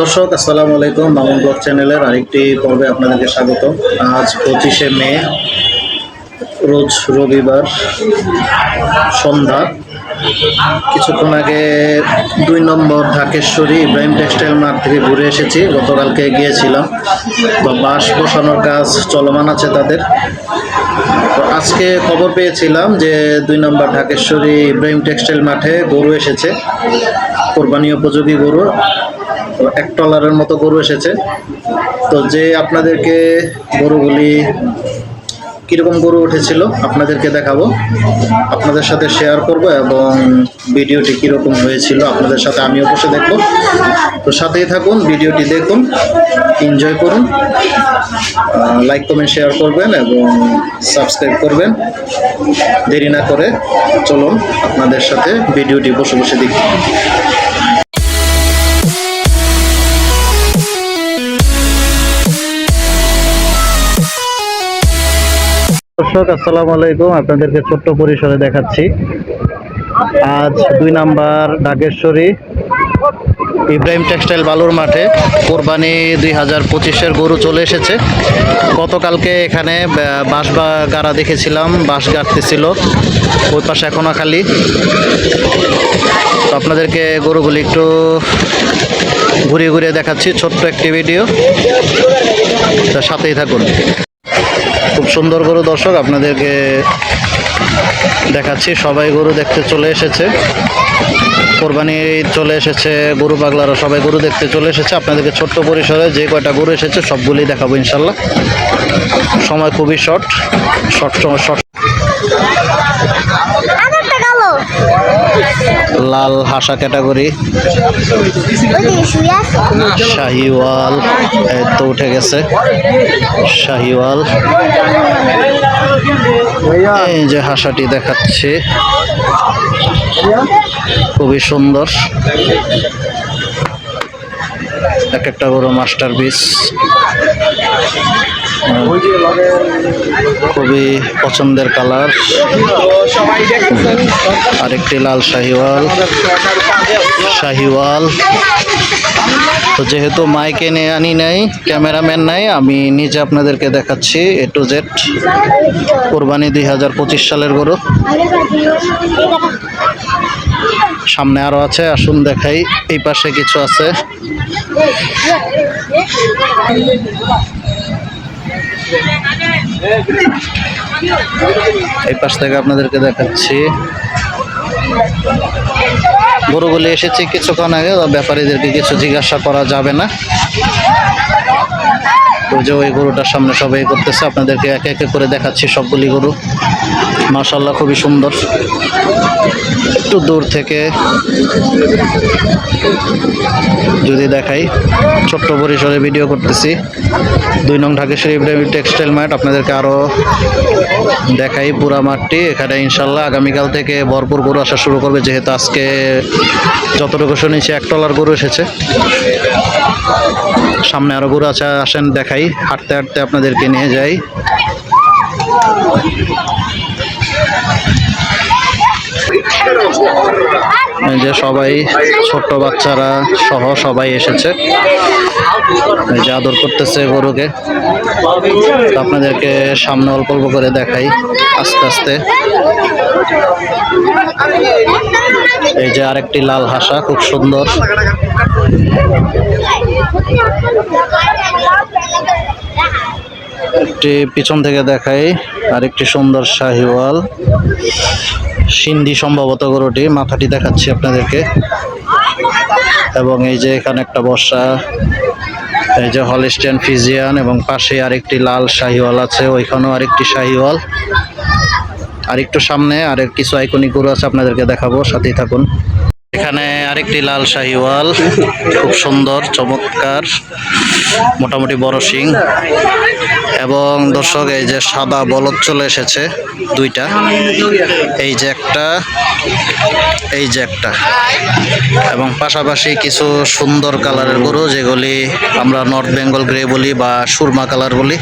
দর্শক, আসসালামু আলাইকুম। মামুন ব্লগ চ্যানেলের আরেকটি পর্বে আপনাদেরকে স্বাগত। আজ পঁচিশে মে, রোজ রবিবার, সন্ধ্যা। কিছুক্ষণ আগে দুই নম্বর ঢাকেশ্বরী ইব্রাহিম টেক্সটাইল মার্ট থেকে ঘুরে এসেছি। গতকালকে গিয়েছিলাম। তো বাঁশ বসানোর কাজ চলমান আছে তাদের। তো আজকে খবর পেয়েছিলাম যে দুই নম্বর ঢাকেশ্বরী ইব্রাহিম টেক্সটাইল মাঠে গরু এসেছে। কোরবানি উপযোগী গরু। এক টলারের মতো গরু এসেছে। তো যে আপনাদেরকে গরুগুলি কীরকম গরু উঠেছিল আপনাদেরকে দেখাবো। আপনাদের সাথে শেয়ার করব এবং ভিডিওটি কীরকম হয়েছিল আপনাদের সাথে আমিও বসে দেখব। তো সাথেই থাকুন, ভিডিওটি দেখুন এনজয় করুন লাইক কমেন্ট শেয়ার করবেন এবং সাবস্ক্রাইব করবেন। দেরি না করে চলুন আপনাদের সাথে ভিডিওটি বসে বসে দেখি। দর্শক, আসসালামু আলাইকুম। আপনাদেরকে ছোট্ট পরিসরে দেখাচ্ছি। আজ দুই নাম্বার ডাকেশ্বরী ইব্রাহিম টেক্সটাইল বালুর মাঠে কোরবানি দুই হাজার পঁচিশের গরু চলে এসেছে। গতকালকে এখানে বাঁশ বা গাড়া দেখেছিলাম, বাঁশ গাড়তেছিল ওই পাশে এখনও খালি। তো আপনাদেরকে গরুগুলি একটু ঘুরিয়ে ঘুরিয়ে দেখাচ্ছি, ছোট্ট একটি ভিডিও। সাথেই থাকুন। খুব সুন্দর গরু দর্শক, আপনাদেরকে দেখাচ্ছি। সবাই গরু দেখতে চলে এসেছে। কোরবানি চলে এসেছে, গরু পাগলারা সবাই গরু দেখতে চলে এসেছে। আপনাদেরকে ছোট্ট পরিসরে যে কয়টা গরু এসেছে, সবগুলি দেখাবো ইনশাল্লাহ। সময় খুবই শর্ট শর্ট শর্ট লাল হাসা ক্যাটাগরি। শাহিওয়াল তো উঠে গেছে। শাহিওয়াল। এই যে হাসাটি দেখাচ্ছে। খুবই সুন্দর। এক একটা বড় মাস্টার পিস খুবই পছন্দের কালার। আরেকটি লাল শাহিওয়াল। শাহিওয়াল। তো যেহেতু মাইকে এনে আনি নাই ক্যামেরাম্যান নাই, আমি নিজে আপনাদেরকে দেখাচ্ছি এ টু জেড কোরবানি দুই হাজার পঁচিশ সালের গরু। সামনে আরও আছে, আসুন দেখাই। এই পাশে কিছু আছে। এই পাশ থেকে আপনাদেরকে দেখাচ্ছি। গরুগুলি এসেছে কিছুক্ষণ আগে ব্যাপারীদেরকে কিছু জিজ্ঞাসা করা যাবে না। তো যে ওই গরুটার সামনে সবাই করতেছে, আপনাদেরকে একে একে করে দেখাচ্ছি সবগুলি গরু। মাশাল্লাহ খুবই সুন্দর। একটু দূর থেকে যদি দেখাই, ছোট্ট পরিসরে ভিডিও করতেছি। দুই নং ঢাকেশ্বরী ইব্রাহিম টেক্সটাইল মাঠ, আপনাদেরকে আরও দেখাই পুরা মাঠটি। এখানে ইনশাল্লাহ আগামীকাল থেকে ভরপুর গরু আসা শুরু করবে, যেহেতু আজকে যতটুকু শুনেছি এক টলার গরু এসেছে। সামনে আরও গরু আছে আসেন, দেখাই। হাঁটতে হাঁটতে আপনাদেরকে নিয়ে যাই। যে সবাই ছোট্ট বাচ্চারা সহ সবাই এসেছে। এই যে আদর করতেছে গরুকে। আপনাদেরকে সামনে অল্প অল্প করে দেখাই আস্তে আস্তে। এই যে আরেকটি লাল হাসা, খুব সুন্দর। একটি পিছন থেকে দেখাই আরেকটি সুন্দর শাহিওয়াল। সিন্ধি সম্ভবত গরুটি। মাথাটি দেখাচ্ছি আপনাদেরকে। এবং এই যে এখানে একটা বর্ষা, এই যে হলিস্টিয়ান ফিজিয়ান, এবং পাশে আরেকটি লাল শাহিওয়াল আছে, ওইখানেও আরেকটি শাহিওয়াল। আর একটু সামনে আর কিছু আইকনিক গরু আছে, আপনাদেরকে দেখাবো, সাথেই থাকুন। এখানে আরেকটি লাল শাহিওয়াল, খুব সুন্দর, চমৎকার, মোটামুটি বড় শিং। এবং দর্শক, এই যে সাদা বলদ চলে এসেছে, দুইটা। এই যে একটা, এই যে একটা। এবং পাশাপাশি কিছু সুন্দর কালারের গরু, যেগুলি আমরা নর্থ বেঙ্গল গ্রে বলি বা সুরমা কালার বলি।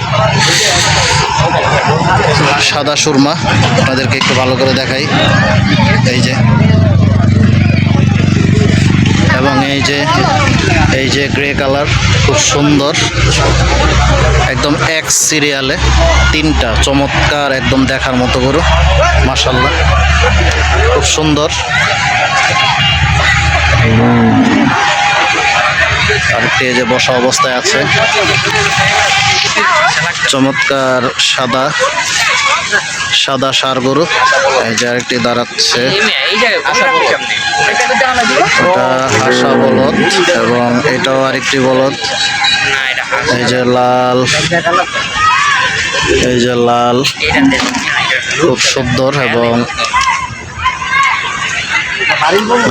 সাদা সুরমা, আপনাদেরকে একটু ভালো করে দেখাই। এই যে এবং এই যে এই যে গ্রে কালার খুব সুন্দর। একদম এক সিরিয়ালে তিনটা চমৎকার একদম দেখার মতো গরু মাসাল্লাহ খুব সুন্দর। আরেকটি যে বসা অবস্থায় আছে, চমৎকার সাদা। সাদা সার গরু। এই আরেকটি দাঁড়াচ্ছে। এটা হাসা বলদ এবং এটাও আরেকটি বলদ। এই যে লাল। এই যে লাল। খুব সুন্দর এবং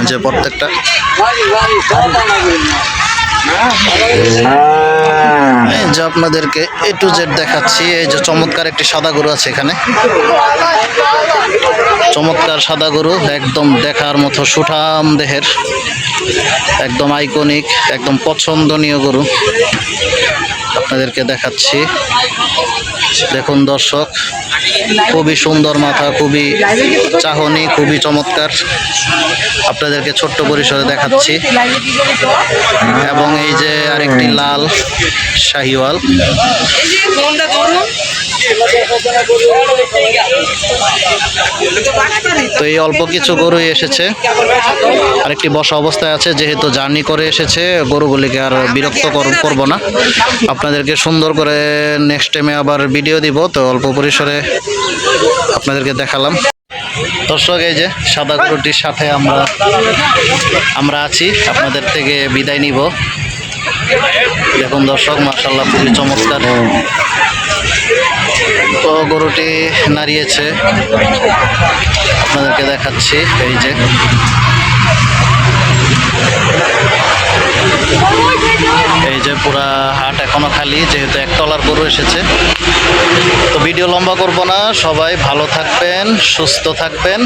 যে প্রত্যেকটা। এই যে আপনাদেরকে এ টু জেড দেখাচ্ছি, এই যে চমৎকার একটি সাদা গরু আছে এখানে। চমৎকার সাদা গরু, একদম দেখার মতো সুঠাম দেহের, একদম আইকনিক একদম পছন্দনীয় গরু। আপনাদেরকে দেখাচ্ছি। দেখুন দর্শক, খুবই সুন্দর মাথা, খুবই চাহনি, খুবই চমৎকার। আপনাদেরকে ছোট্ট পরিসরে দেখাচ্ছি। এবং এই যে আরেকটি লাল শাহিওয়াল। তো এই অল্প কিছু গরুই এসেছে। আরেকটি বসা অবস্থায় আছে, যেহেতু জার্নি করে এসেছে, গরুগুলিকে আর বিরক্ত কর- করব না। আপনাদেরকে সুন্দর করে নেক্সট টাইমে আবার ভিডিও দিব, তো অল্প পরিসরে আপনাদেরকে দেখালাম। দর্শক, এই যে সাদা গরুটির সাথে আমরা আমরা আছি, আপনাদের থেকে বিদায় নিব। দেখুন দর্শক মার্শাল্লাহ খুবই চমৎকার। তো গরুটি নাড়িয়েছে। আপনাদেরকে দেখাচ্ছি, এই যে। এই যে পুরা হাট এখনও খালি, যেহেতু এক তলার গরু এসেছে। তো ভিডিও লম্বা করব না, সবাই ভালো থাকবেন, সুস্থ থাকবেন,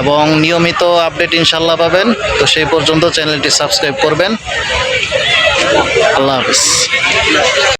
এবং নিয়মিত আপডেট ইনশাল্লাহ পাবেন। তো সেই পর্যন্ত চ্যানেলটি সাবস্ক্রাইব করবেন। আল্লাহ হাফিজ।